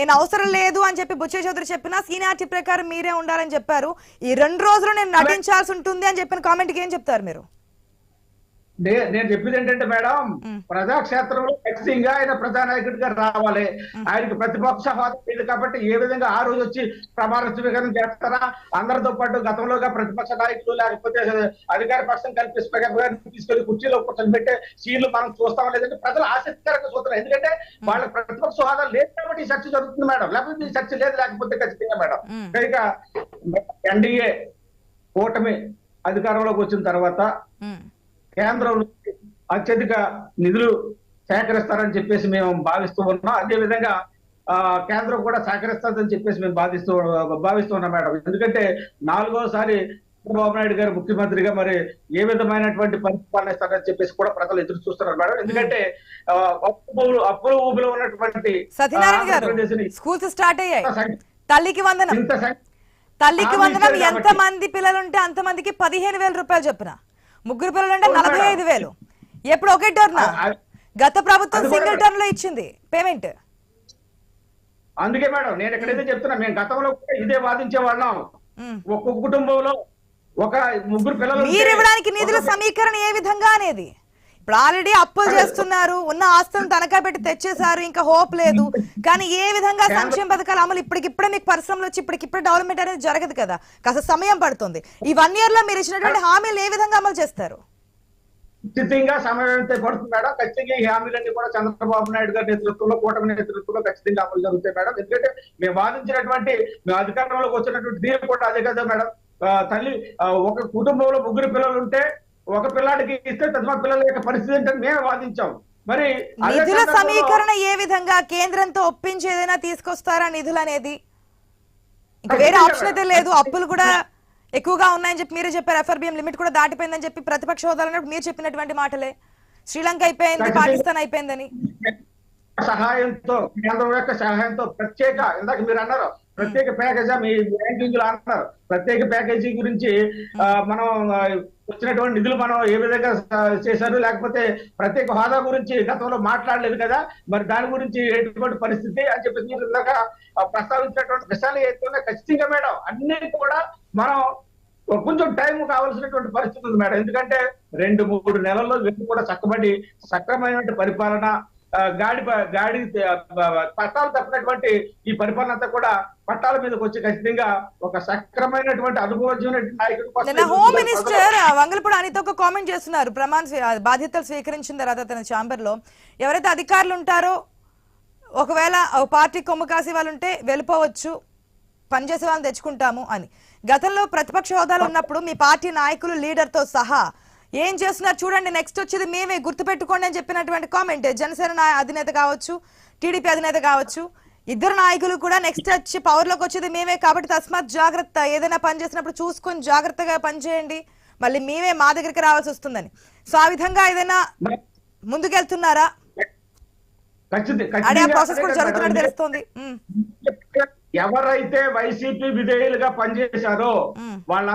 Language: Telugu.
నేను అవసరం లేదు అని చెప్పి బుచ్చే చౌదరి చెప్పినా సీనియారిటీ ప్రకారం మీరే ఉండాలని చెప్పారు. ఈ రెండు రోజులు నేను నటించాల్సి ఉంటుంది అని చెప్పిన కామెంట్కి ఏం చెప్తారు మీరు? నేను చెప్పింది ఏంటంటే మేడం. ప్రజాక్షేత్రంలో ఖచ్చితంగా ఆయన ప్రజానాయకుడిగా రావాలి. ఆయనకి ప్రతిపక్ష హోదా లేదు కాబట్టి ఏ విధంగా ఆ రోజు వచ్చి ప్రమాణ స్వీకారం చేస్తారా? అందరితో పాటు గతంలోగా ప్రతిపక్ష నాయకులు లేకపోతే అధికార పక్షం కలిపి స్పీకర్ గారిని తీసుకెళ్ళి కుర్చీలో కూర్చొని పెట్టే సీన్లు మనం చూస్తామా లేదంటే ప్రజలు ఆసక్తికరంగా చూస్తున్నారు ఎందుకంటే వాళ్ళ ప్రతిపక్ష హోదా లేదు కాబట్టి ఈ చర్చ జరుగుతుంది మేడం. లేకపోతే ఈ చర్చ లేదు లేకపోతే ఖచ్చితంగా మేడం. కనుక ఎన్డీఏ కూటమి అధికారంలోకి వచ్చిన తర్వాత కేంద్రం నుంచి అత్యధిక నిధులు సేకరిస్తారని చెప్పేసి మేము భావిస్తూ ఉన్నాం. అదే విధంగా ఆ, కేంద్రం కూడా సహకరిస్తుందని చెప్పేసి మేము భావిస్తూ భావిస్తూ ఉన్నాం మేడం. ఎందుకంటే నాలుగోసారి చంద్రబాబు నాయుడు గారు ముఖ్యమంత్రిగా మరి ఏ విధమైనటువంటి పరిపాలన ఇస్తారని చెప్పేసి కూడా ప్రజలు ఎదురు చూస్తున్నారు మేడం. ఎందుకంటే అప్పుల ఊబిలో ఉన్నటువంటి స్కూల్స్ స్టార్ట్ అయ్యాయి. తల్లికి వందనం. తల్లికి వందనం. ఎంత. మంది పిల్లలు ఉంటే అంత మందికి పదిహేను వేల రూపాయలు చొప్పున. ముగ్గురు పిల్లలు ఉంటే అవును నలభై ఐదు వేలు. ఎప్పుడు ఒకే టర్న్? గత ప్రభుత్వం సింగిల్. టర్న్లో ఇచ్చింది పేమెంట్. అందుకే మేడం నేను ఎక్కడైతే చెప్తున్నా మేము గతంలో కూడా ఇదే వాదించే వాళ్ళం. ఒక్కొక్క కుటుంబంలో ఒక ముగ్గురు పిల్లలు మీరు ఇవ్వడానికి నిధుల సమీకరణ ఏ విధంగా అనేది? ఇప్పుడు ఆల్రెడీ అప్పులు చేస్తున్నారు ఉన్న ఆస్తులను తనఖా పెట్టి తెచ్చేశారు ఇంకా హోప్ లేదు. కానీ ఏ విధంగా సంక్షేమ పథకాలు అమలు ఇప్పటికిప్పుడే మీకు పరిశ్రమలు వచ్చి ఇప్పటికిప్పుడే డెవలప్మెంట్ అనేది జరగదు కదా? కాస్త సమయం పడుతుంది. ఈ వన్ ఇయర్లో మీరు ఇచ్చినటువంటి హామీలు ఏ విధంగా అమలు చేస్తారు? ఖచ్చితంగా సమయం పడుతుంది మేడం. ఖచ్చితంగా ఈ హామీలన్నీ కూడా చంద్రబాబు నాయుడు గారి నేతృత్వంలో కూటమి నేతృత్వంలో ఖచ్చితంగా అమలు జరుగుతాయి మేడం. ఎందుకంటే మేము వాదించినటువంటి మేము అధికారంలోకి వచ్చినటువంటి దీని కూడా అదే కదా మేడం. తల్లి ఒక కుటుంబంలో ముగ్గురు పిల్లలు ఉంటే ఒక పిల్లాడికి ఇస్తే తదుమ పిల్లల యొక్క పరిస్థితి ఏంటని మేము వాదించాం. మరి నిధుల సమీకరణ ఏ విధంగా కేంద్రంతో ఒప్పించి ఏదైనా తీసుకొస్తారా నిధులు అనేది? ఇంకా వేరే ఆప్షన్ అయితే లేదు. అప్పులు కూడా ఎక్కువగా ఉన్నాయని చెప్పి మీరే చెప్పారు. ఎఫ్ఆర్బిఎం లిమిట్ కూడా దాటిపోయిందని చెప్పి ప్రతిపక్ష హోదాలో మీరు చెప్పినటువంటి మాటలే. శ్రీలంక అయిపోయింది. పాకిస్తాన్ అయిపోయిందని. సహాయంతో కేంద్రం యొక్క సహాయంతో ప్రత్యేక ఇందాక మీరు అన్నారు ప్రత్యేక ప్యాకేజా మీ బ్యాంకింగ్లు అన్నారు ప్రత్యేక ప్యాకేజీ గురించి మనం వచ్చినటువంటి నిధులు మనం ఏ విధంగా చేశారు లేకపోతే ప్రత్యేక హోదా గురించి గతంలో మాట్లాడలేదు కదా మరి దాని గురించి ఎటువంటి పరిస్థితి అని చెప్పి మీరు ఇందాక ప్రస్తావించినటువంటి విషయాలు ఏదైతే ఖచ్చితంగా మేడం అన్ని కూడా మనం కొంచెం టైం కావాల్సినటువంటి పరిస్థితి ఉంది మేడం. ఎందుకంటే రెండు మూడు నెలల్లో వీళ్ళు కూడా చక్కబడి సక్రమైనటువంటి పరిపాలన గాడి గాడి పట్టాలు తప్పినటువంటి ఈ పరిపాలన అంతా కూడా పట్టాల మీదకి వచ్చి ఖచ్చితంగా ఒక సక్రమైనటువంటి హోమ్ చూస్తున్న మినిస్టర్ వంగలపూడి అనిత ఒక కామెంట్ చేస్తున్నారు. ప్రమాణ బాధ్యతలు స్వీకరించిన తర్వాత తన ఛాంబర్లో ఎవరైతే అధికారులు ఉంటారో ఒకవేళ ఒక పార్టీ కొమ్ము కాసే వాళ్ళు ఉంటే వెళ్ళిపోవచ్చు పనిచేసే వాళ్ళని తెచ్చుకుంటాము అని. గతంలో ప్రతిపక్ష హోదాలో ఉన్నప్పుడు మీ పార్టీ నాయకులు లీడర్తో సహా ఏం చేస్తున్నారు చూడండి నెక్స్ట్ వచ్చేది మేమే గుర్తుపెట్టుకోండి అని చెప్పినటువంటి కామెంట్ జనసేన అధినేత కావచ్చు టీడీపీ అధినేత కావచ్చు ఇద్దరు నాయకులు కూడా నెక్స్ట్ వచ్చి పవర్లోకి వచ్చేది మేమే కాబట్టి తస్మాత్ జాగ్రత్త ఏదైనా పని చేసినప్పుడు చూసుకొని జాగ్రత్తగా పనిచేయండి మళ్ళీ మేమే మా దగ్గరికి రావాల్సి వస్తుందని సో ఆ విధంగా ఏదైనా ముందుకెళ్తున్నారా ఖచ్చితంగా ప్రాసెస్ కూడా అదే జరుగుతున్నట్టు. తెలుస్తోంది. ఎవరైతే వైసీపీ విధేయులుగా పనిచేశారో. వాళ్ళ